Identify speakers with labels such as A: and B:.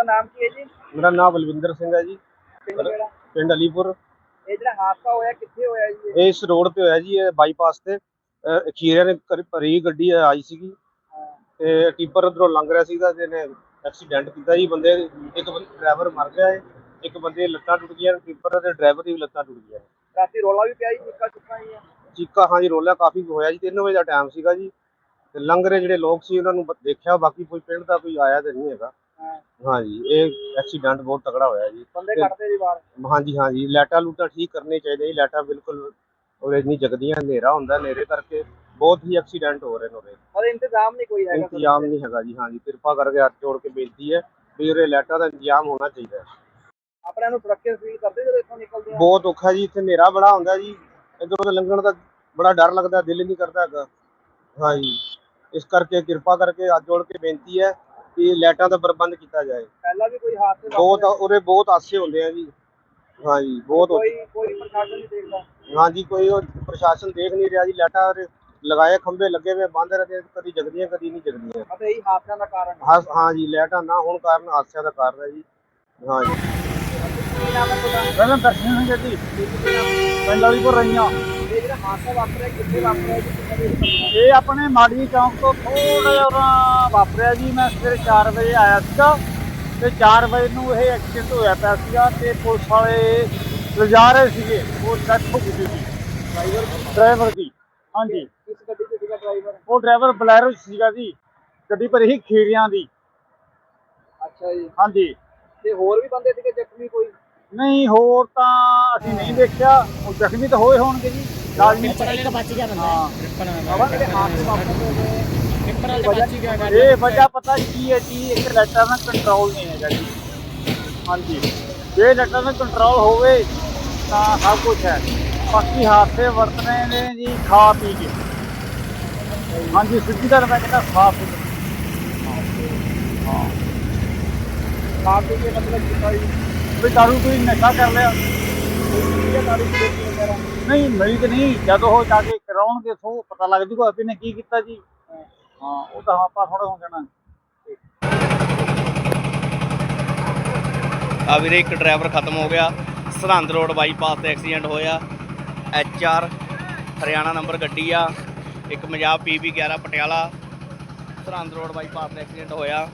A: ਤੁਹਾਡਾ ਨਾਮ ਕੀ ਹੈ ਜੀ?
B: ਮੇਰਾ ਨਾਮ ਬਲਵਿੰਦਰ ਸਿੰਘ ਹੈ ਜੀ।
A: ਪਿੰਡ ਕਿਹੜਾ?
B: ਪਿੰਡ ਅਲੀਪੁਰ।
A: ਇਹ ਜਿਹੜਾ ਹਾਦਸਾ ਹੋਇਆ ਕਿੱਥੇ ਹੋਇਆ ਜੀ ਇਹ?
B: ਇਹ ਇਸ ਰੋਡ ਤੇ ਹੋਇਆ ਜੀ ਇਹ ਬਾਈਪਾਸ ਤੇ। ਅਹ ਨੇ ਕਰ- ਭਰੀ ਗੱਡੀ ਆਈ ਸੀਗੀ। ਤੇ ਟਿੱਪਰ ਉਧਰੋਂ ਲੰਘ ਰਿਹਾ ਸੀਗਾ ਤੇ ਇਹਨੇ ਐਕਸੀਡੈਂਟ ਕੀਤਾ ਜੀ। ਬੰਦੇ ਇੱਕ ਡਰਾਈਵਰ ਮਰ ਗਿਆ ਹੈ ਇੱਕ ਬੰਦੇ ਦੀਆਂ ਲੱਤਾਂ ਟੁੱਟ ਗਈਆਂ ਟਿੱਪਰ ਦੇ ਡਰਾਈਵਰ ਦੀ ਵੀ ਲੱਤਾਂ ਟੁੱਟ ਗਈਆਂ
A: ਰਾਤੀ ਰੋਲਾ ਵੀ ਪਿਆ ਜੀ ਚਿੱਕਾ ਚੁੱਕਾ ਜੀ ਇਹ।
B: ਚੀਕਾ ਹਾਂਜੀ ਰੋਲਾ ਕਾਫੀ ਹੋਇਆ ਜੀ। 3 ਵਜੇ ਦਾ ਟਾਈਮ ਸੀਗਾ ਜੀ। ਤੇ ਲੰਘ ਰਹੇ ਜਿਹੜੇ ਲੋਕ ਸੀ ਉਹਨਾਂ ਨੂੰ ਬ- ਦੇਖਿਆ ਬਾਕੀ ਕੋਈ ਪਿੰਡ ਦਾ ਕੋਈ ਆਇਆ ਤੇ ਨਹੀਂ ਹੈਗਾ।
A: ਹਾਂ
B: ਹਾਂਜੀ ਇਹ ਐਕਸੀਡੈਂਟ ਬਹੁਤ ਤਕੜਾ ਹੋਇਆ ਜੀ।
A: ਬੰਦੇ ਕੱਢਦੇ ਜੀ ਬਾਹਰ?
B: ਹਾਂਜੀ ਹਾਂਜੀ ਲਾਈਟਾਂ ਲੂਟਾਂ ਠੀਕ ਕਰਨੇ ਚਾਹੀਦੇ ਜੀ ਲਾਈਟਾਂ ਬਿਲਕੁਲ ਉਰੇ ਨਹੀਂ ਜਗਦੀਆਂ ਹਨੇਰਾ ਹੁੰਦਾ ਹਨੇਰੇ ਕਰਕੇ ਬਹੁਤ ਹੀ ਐਕਸੀਡੈਂਟ ਹੋ ਰਹੇ ਨੇ ਉਰੇ।
A: ਪਰ ਇੰਤਜ਼ਾਮ ਨਹੀਂ ਕੋਈ ਹੈਗਾ
B: ਇੰਤਜ਼ਾਮ ਨਹੀਂ ਹੈਗਾ ਜੀ ਹਾਂਜੀ ਕਿਰਪਾ ਕਰਕੇ ਹੱਥ ਜੋੜ ਕੇ ਬੇਨਤੀ ਹੈ ਵੀ ਉਰੇ ਲਾਈਟਾਂ ਦਾ ਇੰਤਜ਼ਾਮ ਹੋਣਾ ਚਾਹੀਦਾ ਹੈ।
A: ਆਪਣਿਆਂ ਨੂੰ ਸੁਰੱਖਿਅਤ ਫੀਲ ਕਰਦੇ ਜਦੋਂ ਇੱਥੋਂ ਨਿਕਲਦੇ ਆ?
B: ਬਹੁਤ ਔਖਾ ਜੀ ਇੱਥੇ ਹਨੇਰਾ ਬੜਾ ਹੁੰਦਾ ਜੀ ਇੱਧਰੋਂ ਤਾਂ ਲੰਘਣ ਦਾ ਬੜਾ ਡਰ ਲੱਗਦਾ ਦਿਲ ਨਹੀਂ ਕਰਦਾ ਹੈਗਾ। ਹਾਂਜੀ ਇਸ ਕਰਕੇ ਕਿਰਪਾ ਕਰਕੇ ਹੱਥ ਜੋੜ ਕੇ ਬੇਨਤੀ ਹੈ ਕਿ ਲਾਈਟਾਂ ਦਾ ਪ੍ਰਬੰਧ ਕੀਤਾ ਜਾਏ।
A: ਪਹਿਲਾਂ ਵੀ ਕੋਈ ਹਾਦਸੇ
B: ਬਹੁਤ? ਉਰੇ ਬਹੁਤ ਹਾਸੇ ਹੁੰਦੇ ਆ ਜੀ। ਹਾਂਜੀ ਬਹੁਤ
A: ਕੋਈ ਕੋਈ ਪ੍ਰਸ਼ਾਸਨ ਨਹੀਂ ਦੇਖਦਾ?
B: ਹਾਂਜੀ ਕੋਈ ਉਹ ਪ੍ਰਸ਼ਾਸਨ ਦੇਖ ਨਹੀਂ ਰਿਹਾ ਜੀ। ਲਾਈਟਾਂ ਉਰੇ ਲਗਾਏ ਖੰਭੇ ਲੱਗੇ ਹੋਏ ਬੰਦ ਰਹੇ ਕਦੀ ਜਗਦੀਆਂ ਕਦੀ ਨਹੀਂ ਜਗਦੀਆਂ।
A: ਅਤੇ ਇਹੀ ਹਾਦਸਿਆਂ ਦਾ ਕਾਰਨ ਹੈ
B: ਹਾਂ ਹਾਂਜੀ ਲਾਈਟਾਂ ਨਾ ਹੋਣ ਕਾਰਨ ਹਾਦਸਿਆਂ ਦਾ ਕਾਰਨ ਹੈ ਜੀ। ਹਾਂਜੀ।
A: ਕੀ
C: ਪਹਿਲਾਂ ਦਰਸ਼ਨ ਸਿੰਘ ਜੀ ਪਿੰਡ ਵਾਲੀਪੁਰ ਰਹੀਆਂ।
A: ਇਹ ਜਿਹੜਾ ਹਾਦਸਾ ਵਾਪਰਿਆ ਕਿੱਥੇ ਵਾਪਰਿਆ ਜੀ ਕਿੱਥੇ ਦੇ ਵਿੱਚ ਵਾਪਰਿਆ?
C: ਇਹ ਆਪਣੇ ਮਾੜੀ ਚੌਂਕ ਤੋਂ ਥੋੜਾ ਜਿਹਾ ਉਰਾਂ ਵਾਪਰਿਆ ਜੀ। ਮੈਂ ਸਵੇਰੇ 4 ਵਜੇ ਆਇਆ ਸੀਗਾ ਤੇ 4 ਵਜੇ ਨੂੰ ਇਹ ਐਕਸੀਡੈਂਟ ਹੋਇਆ ਪਿਆ ਸੀਗਾ ਤੇ ਪੁਲਿਸ ਵਾਲੇ ਲਿਜਾ ਰਹੇ ਸੀਗੇ। ਉਹ ਡੈਥ ਹੋ ਗਈ ਸੀ। ਡਰਾਈਵਰ ਡਰਾਈਵਰ ਦੀ। ਹਾਂਜੀ।
A: ਕਿਸ ਗੱਡੀ 'ਚ ਸੀਗਾ ਡਰਾਈਵਰ
C: ਉਹ ਡਰਾਈਵਰ ਬਲੈਰੋ ਸੀਗਾ ਜੀ। ਗੱਡੀ ਪਰ ਹੀ ਖੀਰਿਆਂ ਦੀ।
A: ਅੱਛਾ ਜੀ।
C: ਹਾਂਜੀ।
A: ਤੇ ਹੋਰ ਵੀ ਬੰਦੇ ਸੀਗੇ ਜ਼ਖਮੀ ਕੋਈ?
C: ਨਹੀਂ ਹੋਰ ਤਾਂ ਅਸੀਂ ਨਹੀਂ ਦੇਖਿਆ। ਉਹ ਜ਼ਖਮੀ ਤਾਂ ਹੋਏ ਹੋਣਗੇ ਜੀ। ਲਾਜ਼ਮੀ ਹਾਂ।
A: ਜਿਹੜੇ ਹਾਦਸੇ ਵਾਪਰਦੇ ਨੇ ਵਜ੍ਹਾ
C: ਇਹ ਵਜ੍ਹਾ ਪਤਾ ਕੀ ਹੈ ਜੀ, ਇੱਕ ਲੈਟਰ ਦਾ ਕੰਟਰੋਲ ਨਹੀਂ ਹੈਗਾ ਜੀ। ਹਾਂਜੀ। ਜੇ ਲੈਟਰ ਦਾ ਕੰਟਰੋਲ ਹੋਵੇ, ਤਾਂ ਸਭ ਕੁਝ ਹੈ। ਬਾਕੀ ਹਾਦਸੇ ਵਰਤਨੇ ਨੇ ਜੀ, ਖਾ ਪੀ ਕੇ। ਹਾਂਜੀ, ਸਿੱਧੀ ਗੱਲ ਮੈਂ ਕਹਿੰਦਾ ਖਾ ਪੀ ਕੇ।
A: ਖਾ ਪੀ ਕੇ ਮਤਲਬ ਕੀਤਾ ਜੀ
C: ਦਾਰੂ ਕੋਈ ਨਸ਼ਾ ਕਰ ਲਿਆ।
A: ਵਗੈਰਾ?
C: ਨਹੀਂ ਮਿਲੀ ਤੇ ਨਹੀਂ ਜਦ ਉਹ ਜਾ ਕੇ ਕਰਾਉਣਗੇ ਸੋ ਪਤਾ ਲੱਗ ਜੂਗਾ ਵੀ ਨੇ ਕੀ ਕੀਤਾ ਜੀ। ਹਾਂ ਉਹ ਤਾਂ ਆਪਾਂ ਥੋੜਾ ਹੋ ਜਾਣਾ।
D: ਆ ਵੀਰੇ ਇੱਕ ਡਰਾਈਵਰ ਖਤਮ ਹੋ ਗਿਆ। ਸਰਹੰਦ ਰੋਡ ਬਾਈਪਾਸ ਤੇ ਐਕਸੀਡੈਂਟ ਹੋਇਆ। ਐਚ ਆਰ ਹਰਿਆਣਾ ਨੰਬਰ ਗੱਡੀ ਆ। ਇੱਕ Punjab PB 11 Patiala. Sirhind road bypass ਤੇ ਐਕਸੀਡੈਂਟ ਹੋਇਆ।